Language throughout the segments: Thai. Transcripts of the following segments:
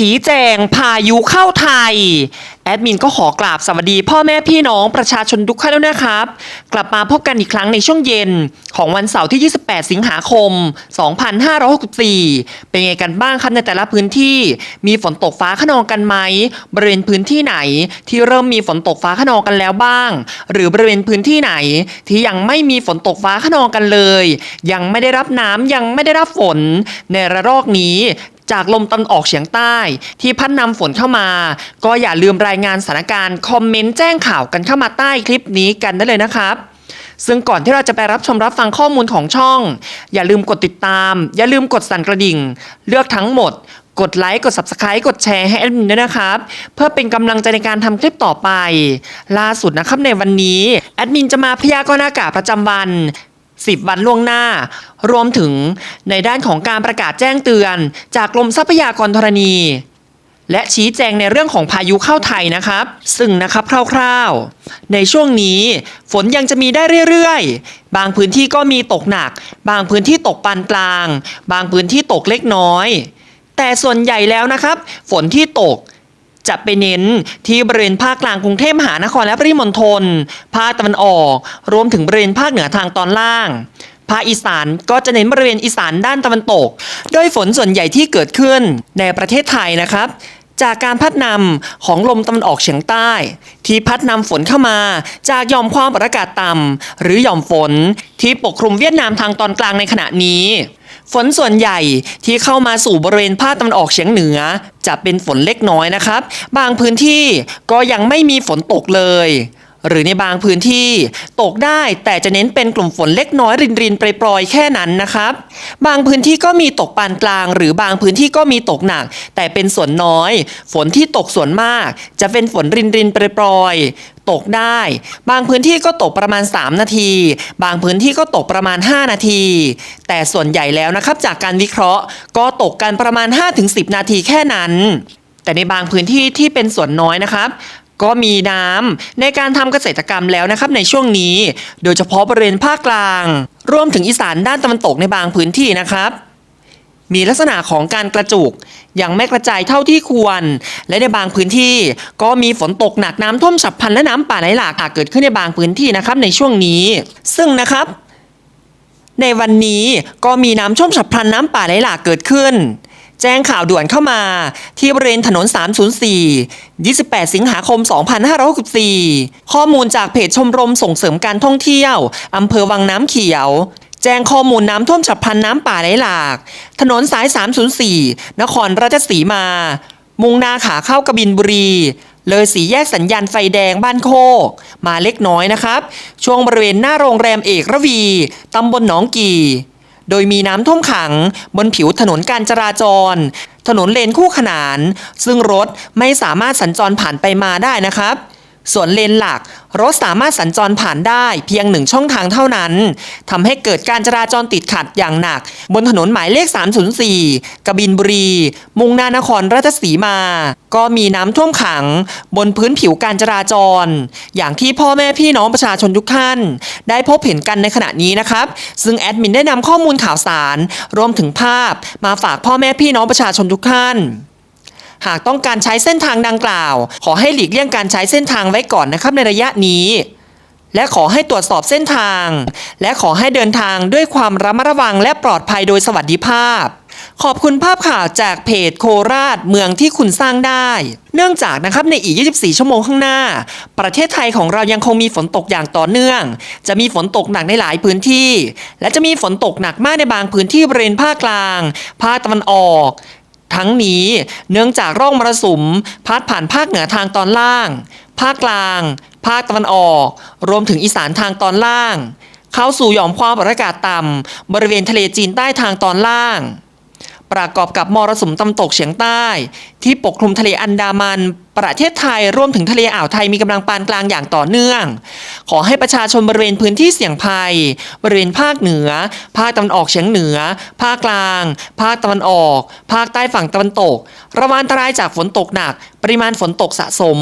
ชี้แจงพายุเข้าไทย แอดมินก็ขอกราบสวัสดีพ่อแม่พี่น้องประชาชนทุกท่านแล้วนะครับ กลับมาพบกันอีกครั้งในช่วงเย็นของวันเสาร์ที่ 28 สิงหาคม 2564 เป็นไงกันบ้างครับในแต่ละพื้นที่มีฝนตกฟ้าขนองกันไหม บริเวณพื้นที่ไหนที่เริ่มมีฝนตกฟ้าขนองกันแล้วบ้าง หรือบริเวณพื้นที่ไหนที่ยังไม่มีฝนตกฟ้าขนองกันเลย ยังไม่ได้รับน้ำยังไม่ได้รับฝนในระลอกนี้ จากลมตะวันออกเฉียงใต้ ที่พัดนำฝนเข้ามา ก็อย่าลืมรายงานสถานการณ์คอมเมนต์แจ้งข่าวกันเข้ามาใต้คลิปนี้กันได้เลยนะครับซึ่งก่อนที่เราจะไปรับชมรับฟังข้อมูลของช่อง อย่าลืมกดติดตาม อย่าลืมกดสั่นกระดิ่ง เลือกทั้งหมด กดไลค์กด Subscribe กดแชร์ให้แอดมินด้วยนะครับ เพื่อเป็นกำลังใจในการทำคลิปต่อไป ล่าสุดนะครับในวันนี้ แอดมินจะมาพยากรณ์อากาศประจำวัน 10 วันล่วงหน้า รวมถึงในด้านของการประกาศแจ้งเตือน จากกรมทรัพยากรธรณี และชี้แจงในเรื่องของพายุเข้าไทยนะครับ ซึ่งนะครับคร่าวๆ ในช่วงนี้ฝนยังจะมีได้เรื่อยๆ บางพื้นที่ก็มีตกหนัก บางพื้นที่ตกปานกลาง บางพื้นที่ตกเล็กน้อย แต่ส่วนใหญ่แล้วนะครับ ฝนที่ตก จะไปเน้นที่บริเวณภาคกลางกรุงเทพมหานครและปริมณฑล ภาคตะวันออก รวมถึงบริเวณภาคเหนือทางตอนล่าง ภาคอีสานก็จะเน้นบริเวณอีสานด้านตะวันตก โดยฝนส่วนใหญ่ที่เกิดขึ้นในประเทศไทยนะครับจากการพัดนำของลมตะวันออกเฉียงใต้ ที่พัดนำฝนเข้ามา จากหย่อมความกดอากาศต่ำหรือหย่อมฝนที่ปกคลุมเวียดนามทางตอนกลางในขณะนี้ ฝนส่วนใหญ่ที่เข้ามาสู่บริเวณภาคตะวันออกเฉียงเหนือ จะเป็นฝนเล็กน้อยนะครับ บางพื้นที่ก็ยังไม่มีฝนตกเลย หรือในบางพื้นที่ตกได้แต่จะเน้นเป็นกลุ่มฝนเล็กน้อยรินรินๆปรอยๆแค่นั้นนะครับ บางพื้นที่ก็มีตกปานกลาง หรือบางพื้นที่ก็มีตกหนัก แต่เป็นส่วนน้อย ฝนที่ตกส่วนมาก จะเป็นฝนรินรินๆปรอยๆ ตกได้ บางพื้นที่ก็ตกประมาณ 3 นาที บางพื้นที่ก็ตกประมาณ 5 นาที แต่ส่วนใหญ่แล้วนะครับจากการวิเคราะห์ ก็ตกกันประมาณ 5-10 นาทีแค่นั้น แต่ในบางพื้นที่ที่เป็นส่วนน้อยนะครับก็มีน้ำในการทำเกษตรกรรมแล้วนะครับในช่วงนี้ โดยเฉพาะบริเวณภาคกลาง รวมถึงอีสานด้านตะวันตกในบางพื้นที่นะครับ มีลักษณะของการกระจุกยังไม่กระจายเท่าที่ควร และในบางพื้นที่ก็มีฝนตกหนักน้ำท่วมฉับพลันและน้ำป่าไหลหลากเกิดขึ้นในบางพื้นที่นะครับในช่วงนี้ ซึ่งนะครับในวันนี้ก็มีน้ำท่วมฉับพลันน้ำป่าไหลหลากเกิดขึ้น แจ้งข่าวด่วนเข้ามาที่บริเวณถนน 304 28 สิงหาคม 2564 ข้อมูลจากเพจชมรมส่งเสริมการท่องเที่ยวอำเภอวังน้ำเขียว จ้งข้อมูลน้ำท่วมฉับพลันน้ำป่าไหลหลาก ถนนสาย 304 นครราชสีมา มุ่งหน้าขาเข้ากบินบุรี เลยสีแยกสัญญาณไฟแดงบ้านโคก มาเล็กน้อยนะครับ ช่วงบริเวณหน้าโรงแรมเอกระวีตำบลหนองกี่ โดยมีน้ำท่วมขังบนผิวถนนการจราจร ถนนเลนคู่ขนาน ซึ่งรถไม่สามารถสัญจรผ่านไปมาได้นะครับ ส่วนเลนหลัก รถสามารถสัญจรผ่านได้เพียงหนึ่งช่องทางเท่านั้นทำให้เกิดการจราจรติดขัดอย่างหนัก บนถนนหมายเลข 304 กบินบุรี มุ่งหน้านครราชสีมา ก็มีน้ำท่วมขัง บนพื้นผิวการจราจร อย่างที่พ่อแม่พี่น้องประชาชนทุกท่าน ได้พบเห็นกันในขณะนี้นะครับ ซึ่งแอดมินได้นำข้อมูลข่าวสาร รวมถึงภาพมาฝากพ่อแม่พี่น้องประชาชนทุกท่าน หากต้องการใช้เส้นทางดังกล่าว ขอให้หลีกเลี่ยงการใช้เส้นทางไว้ก่อนนะครับในระยะนี้ และขอให้ตรวจสอบเส้นทาง และขอให้เดินทางด้วยความระมัดระวังและปลอดภัยโดยสวัสดิภาพขอบคุณภาพข่าวจากเพจโคราชเมืองที่คุณสร้างได้ เนื่องจากนะครับในอีก 24 ชั่วโมงข้างหน้า ประเทศไทยของเรายังคงมีฝนตกอย่างต่อเนื่อง จะมีฝนตกหนักในหลายพื้นที่ และจะมีฝนตกหนักมากในบางพื้นที่บริเวณภาคกลาง ภาคตะวันออก ทั้งนี้ เนื่องจากร่องมรสุมพัดผ่านภาคเหนือทางตอนล่าง ภาคกลาง ภาคตะวันออก รวมถึงอีสานทางตอนล่าง เข้าสู่หย่อมความกดอากาศต่ำบริเวณทะเลจีนใต้ทางตอนล่าง ประกอบกับมรสุมตะวันตกเฉียงใต้ ที่ปกคลุมทะเลอันดามัน ประเทศไทยรวมถึงทะเลอ่าวไทยมีกำลังปานกลางอย่างต่อเนื่อง ขอให้ประชาชนบริเวณพื้นที่เสี่ยงภัย บริเวณภาคเหนือ ภาคตะวันออกเฉียงเหนือ ภาคกลาง ภาคตะวันออก ภาคใต้ฝั่งตะวันตก ระวังอันตรายจากฝนตกหนัก ปริมาณฝนตกสะสม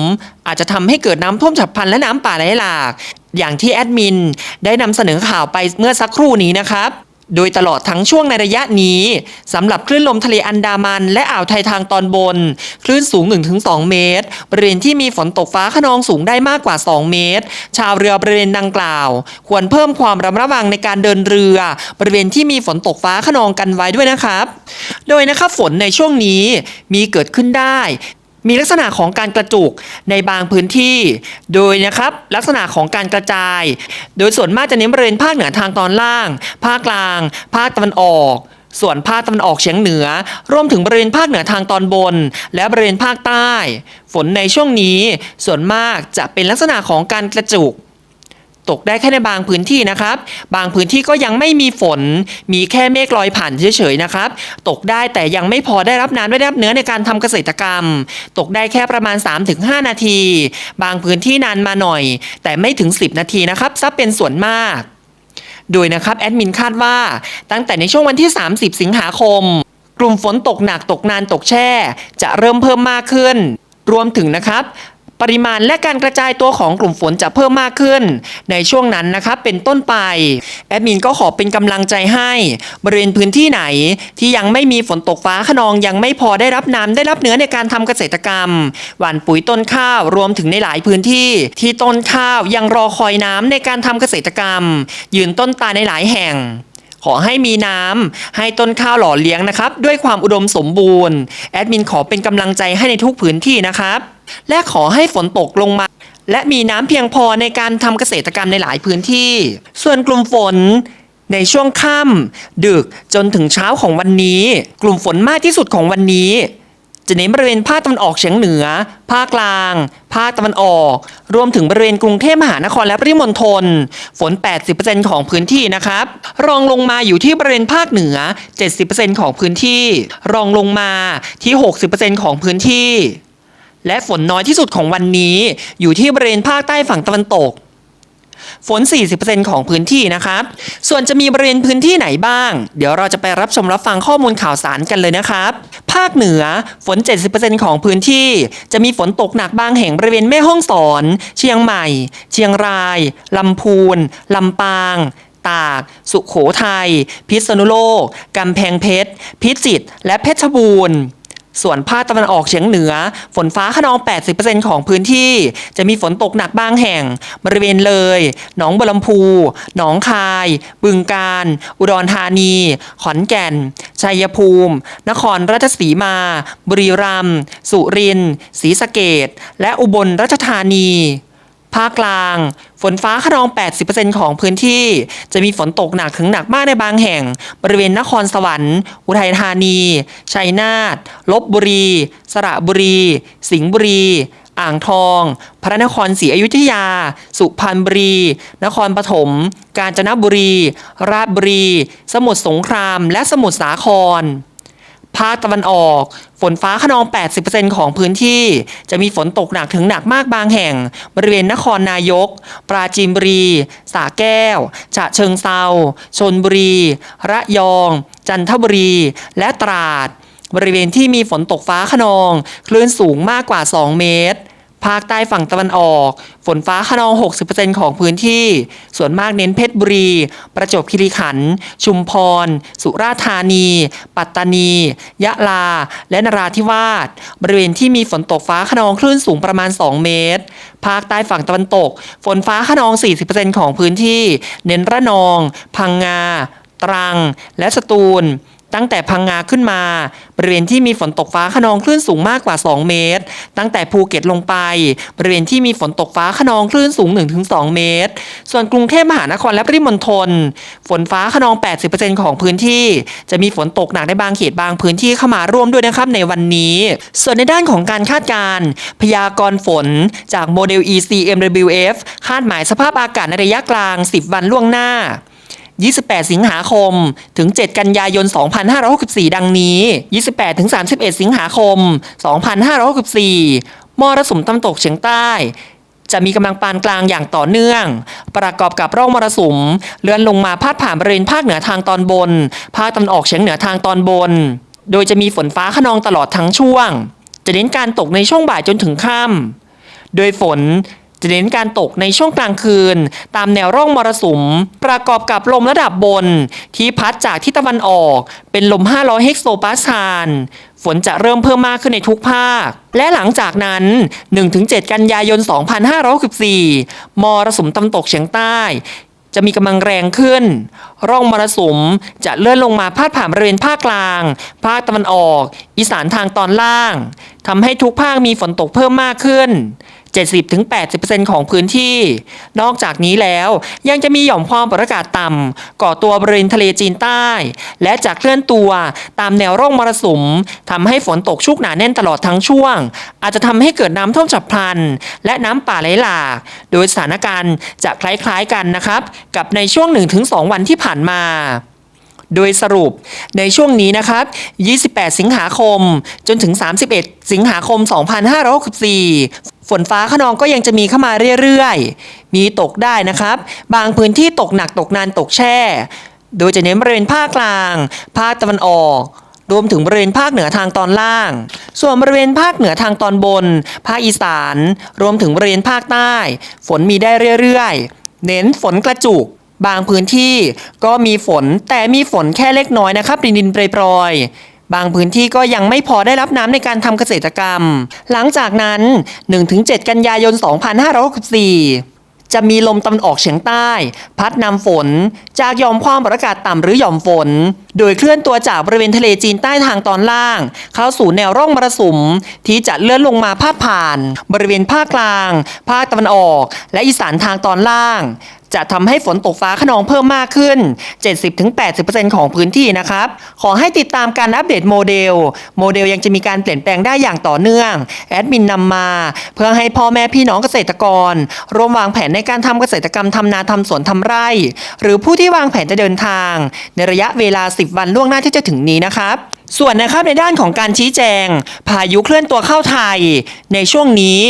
อาจจะทำให้เกิดน้ำท่วมฉับพลันและน้ำป่าไหลหลาก อย่างที่แอดมิน ได้นำเสนอข่าวไปเมื่อสักครู่นี้นะครับ โดยตลอดทั้งช่วงในระยะนี้สำหรับคลื่นลมทะเลอันดามันและอ่าวไทยทางตอนบน คลื่นสูง 1-2 เมตร บริเวณที่มีฝนตกฟ้าขนองสูงได้มากกว่า 2 เมตร ชาวเรือบริเวณดังกล่าว ควรเพิ่มความระมัดระวังในการเดินเรือ บริเวณที่มีฝนตกฟ้าขนองกันไว้ด้วยนะครับ โดยนะครับฝนในช่วงนี้มีเกิดขึ้นได้ มีลักษณะของการกระจุกในบางพื้นที่ โดยนะครับลักษณะของการกระจาย โดยส่วนมากจะเน้นบริเวณภาคเหนือทางตอนล่าง ภาคกลาง ภาคตะวันออก ส่วนภาคตะวันออกเฉียงเหนือ รวมถึงบริเวณภาคเหนือทางตอนบน และบริเวณภาคใต้ ฝนในช่วงนี้ ส่วนมากจะเป็นลักษณะของการกระจุก ตกได้แค่ในบางพื้นที่นะครับ บางพื้นที่ก็ยังไม่มีฝน มีแค่เมฆลอยผ่านเฉยๆนะครับ ตกได้แต่ยังไม่พอได้รับน้ำได้รับเนื้อในการทำเกษตรกรรม ตกได้แค่ประมาณ 3-5 นาที บางพื้นที่นานมาหน่อย แต่ไม่ถึง 10 นาทีนะครับซับเป็นส่วนมาก โดยนะครับแอดมินคาดว่าตั้งแต่ในช่วงวันที่ 30 สิงหาคม กลุ่มฝนตกหนักตกนานตกแช่ จะเริ่มเพิ่มมากขึ้นรวมถึงนะครับ ปริมาณและการกระจายตัวของกลุ่มฝนจะเพิ่มมากขึ้น ในช่วงนั้นนะครับเป็นต้นไป แอดมินก็ขอเป็นกำลังใจให้ บริเวณพื้นที่ไหนที่ยังไม่มีฝนตกฟ้าขนองยังไม่พอได้รับน้ำได้รับเนื้อในการทำเกษตรกรรม หว่านปุ๋ยต้นข้าวรวมถึงในหลายพื้นที่ ที่ต้นข้าวยังรอคอยน้ำในการทำเกษตรกรรม ยืนต้นตาในหลายแห่งขอให้มีน้ำให้ต้นข้าวหล่อเลี้ยงนะครับ ด้วยความอุดมสมบูรณ์ แอดมินขอเป็นกำลังใจให้ในทุกพื้นที่นะครับและขอให้ฝนตกลงมา และมีน้ำเพียงพอในการทำเกษตรกรรมในหลายพื้นที่ ส่วนกลุ่มฝนในช่วงค่ำดึกจนถึงเช้าของวันนี้ กลุ่มฝนมากที่สุดของวันนี้ จะเน้นบริเวณภาคตะวันออกเฉียงเหนือ ภาคกลาง ภาคตะวันออก รวมถึงบริเวณกรุงเทพมหานครและปริมณฑลฝน 80%ของพื้นที่นะครับ รองลงมาอยู่ที่บริเวณภาคเหนือ 70%ของพื้นที่ รองลงมาที่ 60%ของพื้นที่ และฝนน้อยที่สุดของวันนี้ อยู่ที่บริเวณภาคใต้ฝั่งตะวันตก ฝน 40%ของพื้นที่นะครับ ส่วนจะมีบริเวณพื้นที่ไหนบ้าง เดี๋ยวเราจะไปรับชมรับฟังข้อมูลข่าวสารกันเลยนะครับ ภาคเหนือฝน 70%ของพื้นที่ จะมีฝนตกหนักบางแห่งบริเวณแม่ฮ่องสอน เชียงใหม่ เชียงรายลำพูนลำปางตาก สุขโขทัย พิษณุโลก กำแพงเพชร พิจิตร และเพชรบูรณ์ ส่วนภาคตะวันออกเฉียงเหนือ ฝนฟ้าขนอง 80%ของพื้นที่ จะมีฝนตกหนักบางแห่ง บริเวณเลย หนองบัวลำพู หนองคาย บึงกาฬ อุดรธานี ขอนแก่น ชัยภูมิ นครราชสีมา บุรีรัมย์ สุรินทร์ ศรีสะเกดและอุบลราชธานี ภาคกลาง ฝนฟ้าขนอง 80%ของพื้นที่ จะมีฝนตกหนักถึงหนักมากในบางแห่ง บริเวณนครสวรรค์ อุทัยธานี ชัยนาท ลบบุรี สระบุรี สิงห์บุรี อ่างทอง พระนครศรีอยุธยา สุพรรณบุรี นครปฐม กาญจนบุรี ราชบุรี สมุทรสงคราม และสมุทรสาคร ภาคตะวันออก ฝนฟ้าขนอง 80%ของพื้นที่ จะมีฝนตกหนักถึงหนักมากบางแห่ง บริเวณนครนายก ปราจีนบุรีสระแก้ว ฉะเชิงเซาชนบุรี ระยอง จันทบุรี และตราด บริเวณที่มีฝนตกฟ้าขนอง คลื่นสูงมากกว่า 2 เมตร ภาคใต้ฝั่งตะวันออก ฝนฟ้าขนอง 60%ของพื้นที่ ส่วนมากเน้นเพชรบุรี ประจวบคีรีขันธ์ ชุมพร สุราษฎร์ธานี ปัตตานี ยะลา และนราธิวาส บริเวณที่มีฝนตกฟ้าขนองคลื่นสูงประมาณ 2 เมตร ภาคใต้ฝั่งตะวันตก ฝนฟ้าขนอง 40%ของพื้นที่ เน้นระนอง พังงา ตรัง และสตูล ตั้งแต่พังงาขึ้นมา บริเวณที่มีฝนตกฟ้าขนองคลื่นสูงมากกว่า 2 เมตร ตั้งแต่ภูเก็ตลงไป บริเวณที่มีฝนตกฟ้าขนองคลื่นสูง 1-2 เมตร ส่วนกรุงเทพมหานครและปริมณฑลฝนฟ้าขนอง 80%ของพื้นที่จะมีฝนตกหนักในบางเขตบางพื้นที่เข้ามาร่วมด้วยนะครับในวันนี้ ส่วนในด้านของการคาดการณ์พยากรณ์ฝนจากโมเดล ECMWF คาดหมายสภาพอากาศในระยะกลาง 10 วันล่วงหน้า 28 สิงหาคม ถึง 7 กันยายน 2564 ดังนี้ 28 ถึง 31 สิงหาคม 2564มรสุมตะวันตกเฉียงใต้ จะมีกำลังปานกลางอย่างต่อเนื่อง ประกอบกับร่องมรสุม เลื่อนลงมาพาดผ่านบริเวณภาคเหนือทางตอนบน ภาคตะวันออกเฉียงเหนือทางตอนบน โดยจะมีฝนฟ้าขนองตลอดทั้งช่วง จะเน้นการตกในช่วงบ่ายจนถึงค่ำโดยฝน จะเน้นการตกในช่วงกลางคืน ตามแนวร่องมรสุม ประกอบกับลมระดับบน ที่พัดจากทิศตะวันออก เป็นลม 500 เฮกโซปาสาลฝนจะเริ่มเพิ่มมากขึ้นในทุกภาค และหลังจากนั้น 1-7 กันยายน 2564 มรสุมตะวันตกเฉียงใต้ จะมีกำลังแรงขึ้น ร่องมรสุมจะเลื่อนลงมาพาดผ่านบริเวณภาคกลาง ภาคตะวันออก อีสานทางตอนล่างทำให้ทุกภาคมีฝนตกเพิ่มมากขึ้น 70-80%ของพื้นที่ นอกจากนี้แล้วยังจะมีหย่อมความกดอากาศต่ำก่อตัวบริเวณทะเลจีนใต้ และจะเคลื่อนตัวตามแนวร่องมรสุมทำให้ฝนตกชุกหนาแน่นตลอดทั้งช่วง อาจจะทำให้เกิดน้ำท่วมฉับพลัน และน้ำป่าไหลหลาก โดยสถานการณ์จะคล้ายๆกันนะครับ กับในช่วง 1-2 วันที่ผ่านมาโดยสรุปในช่วงนี้นะครับ 28 สิงหาคม จนถึง 31 สิงหาคม 2564 ฝนฟ้าขนองก็ยังจะมีเข้ามาเรื่อยๆ มีตกได้นะครับ บางพื้นที่ตกหนักตกนานตกแช่ โดยจะเน้นบริเวณภาคกลาง ภาคตะวันออก รวมถึงบริเวณภาคเหนือทางตอนล่าง ส่วนบริเวณภาคเหนือทางตอนบน ภาคอีสาน รวมถึงบริเวณภาคใต้ ฝนมีได้เรื่อยๆ เน้นฝนกระจุก บางพื้นที่ก็มีฝนแต่มีฝนแค่เล็กน้อยนะครับดินดินๆปรยๆ บางพื้นที่ก็ยังไม่พอได้รับน้ำในการทำเกษตรกรรม หลังจากนั้น 1-7 กันยายน 2564จะมีลมตะวันออกเฉียงใต้ พัดนำฝน จากหย่อมความกดอากาศต่ำหรือหย่อมฝน โดยเคลื่อนตัวจากบริเวณทะเลจีนใต้ทางตอนล่าง เข้าสู่แนวร่องมรสุม ที่จะเลื่อนลงมาพาดผ่าน บริเวณภาคกลาง ภาคตะวันออก และอีสานทางตอนล่าง จะทำให้ฝนตกฟ้าขนองเพิ่มมากขึ้น 70-80%ของพื้นที่นะครับ ขอให้ติดตามการอัปเดตโมเดล โมเดลยังจะมีการเปลี่ยนแปลงได้อย่างต่อเนื่อง แอดมินนำมา เพื่อให้พ่อแม่พี่น้องเกษตรกร ร่วมวางแผนในการทำเกษตรกรรมทำนาทำสวนทำไร่ หรือผู้ที่วางแผนจะเดินทาง ในระยะเวลา 10 วันล่วงหน้าที่จะถึงนี้นะครับ ส่วนนะครับในด้านของการชี้แจง พายุเคลื่อนตัวเข้าไทย ในช่วงนี้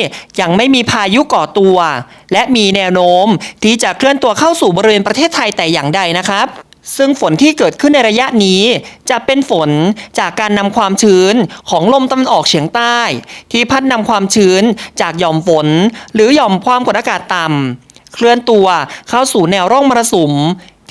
ยังไม่มีพายุก่อตัว และมีแนวโน้มที่จะเคลื่อนตัวเข้าสู่บริเวณประเทศไทยแต่อย่างใดนะครับ ซึ่งฝนที่เกิดขึ้นในระยะนี้ จะเป็นฝนจากการนำความชื้นของลมตะวันออกเฉียงใต้ ที่พัดนำความชื้นจากหย่อมฝน หรือหย่อมความกดอากาศต่ำเคลื่อนตัวเข้าสู่แนวร่องมรสุม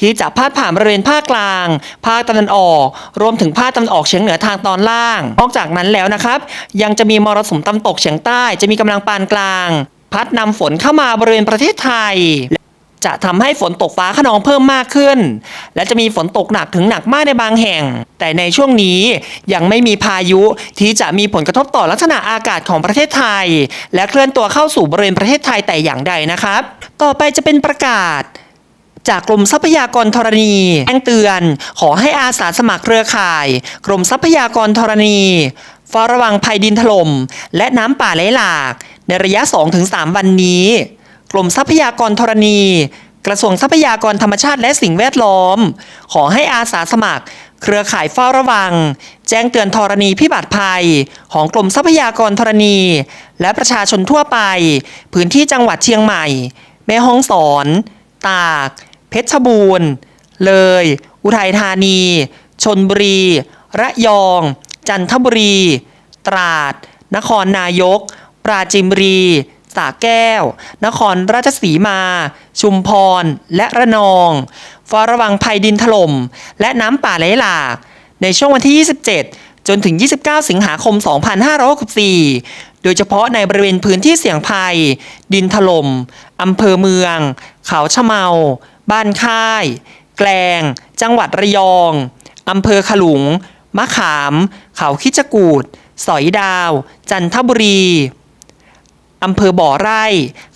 ที่จะพาดผ่านบริเวณภาคกลาง ภาคตะวันออก รวมถึงภาคตะวันออกเฉียงเหนือทางตอนล่าง นอกจากนั้นแล้วนะครับ ยังจะมีมรสุมตะวันตกเฉียงใต้จะมีกำลังปานกลาง พัดนำฝนเข้ามาบริเวณประเทศไทยจะทำให้ฝนตกฟ้าขนองเพิ่มมากขึ้น และจะมีฝนตกหนักถึงหนักมากในบางแห่ง แต่ในช่วงนี้ยังไม่มีพายุที่จะมีผลกระทบต่อลักษณะอากาศของประเทศไทย และเคลื่อนตัวเข้าสู่บริเวณประเทศไทยแต่อย่างใดนะครับ ต่อไปจะเป็นประกาศ จากกรมทรัพยากรธรณีแจ้งเตือน ขอให้อาสาสมัครเครือข่าย กรมทรัพยากรธรณีเฝ้าระวังภัยดินถล่มและน้ำป่าไหลหลาก ในระยะ 2-3 วันนี้ กรมทรัพยากรธรณี กระทรวงทรัพยากรธรรมชาติและสิ่งแวดล้อม ขอให้อาสาสมัคร เครือข่ายเฝ้าระวัง แจ้งเตือนธรณีพิบัติภัย ของกรมทรัพยากรธรณี และประชาชนทั่วไป พื้นที่จังหวัดเชียงใหม่ แม่ฮ่องสอน ตาก เพชรบูรณ์ เลย อุทัยธานี ชนบุรี ระยอง จันทบุรี ตราด นครนายก ปราจีนบุรีสระแก้ว นครราชสีมา ชุมพร และระนองเฝ้าระวังภัยดินถล่ม และน้ำป่าไหลหลากในช่วงวันที่ 27 จนถึง 29 สิงหาคม 2564 โดยเฉพาะในบริเวณพื้นที่เสี่ยงภัย ดินถล่ม อำเภอเมือง เขาชะเมา บ้านค่าย แกลง จังหวัดระยองอำเภอขลุง มะขาม เขาคิจกูดสอยดาว จันทบุรีอำเภอบ่อไร่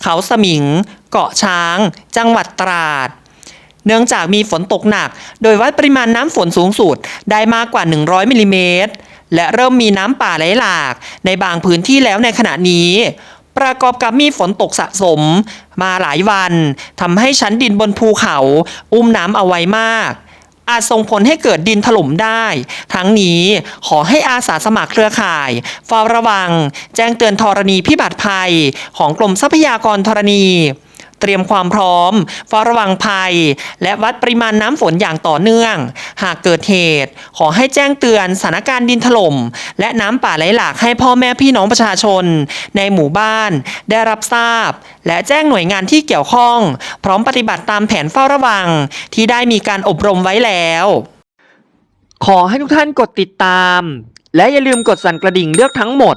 เขาสมิง เกาะช้าง จังหวัดตราด เนื่องจากมีฝนตกหนัก โดยวัดปริมาณน้ำฝนสูงสุดได้มากกว่า 100มิลลิเมตร และเริ่มมีน้ำป่าไหลหลาก ในบางพื้นที่แล้วในขณะนี้ ประกอบกับมีฝนตกสะสม มาหลายวันทำให้ชั้นดินบนภูเขา อุ้มน้ำเอาไว้มาก อาจส่งผลให้เกิดดินถล่มได้ ทั้งนี้ขอให้อาสาสมัครเครือข่ายเฝ้าระวัง แจ้งเตือนธรณีพิบัติภัยของกรมทรัพยากรธรณี เตรียมความพร้อมเฝ้าระวังภัย และวัดปริมาณน้ำฝนอย่างต่อเนื่อง หากเกิดเหตุ ขอให้แจ้งเตือนสถานการณ์ดินถล่ม และน้ำป่าไหลหลากให้พ่อแม่พี่น้องประชาชน ในหมู่บ้านได้รับทราบ และแจ้งหน่วยงานที่เกี่ยวข้อง พร้อมปฏิบัติตามแผนเฝ้าระวัง ที่ได้มีการอบรมไว้แล้ว ขอให้ทุกท่านกดติดตาม และอย่าลืมกดสั่นกระดิ่งเลือกทั้งหมด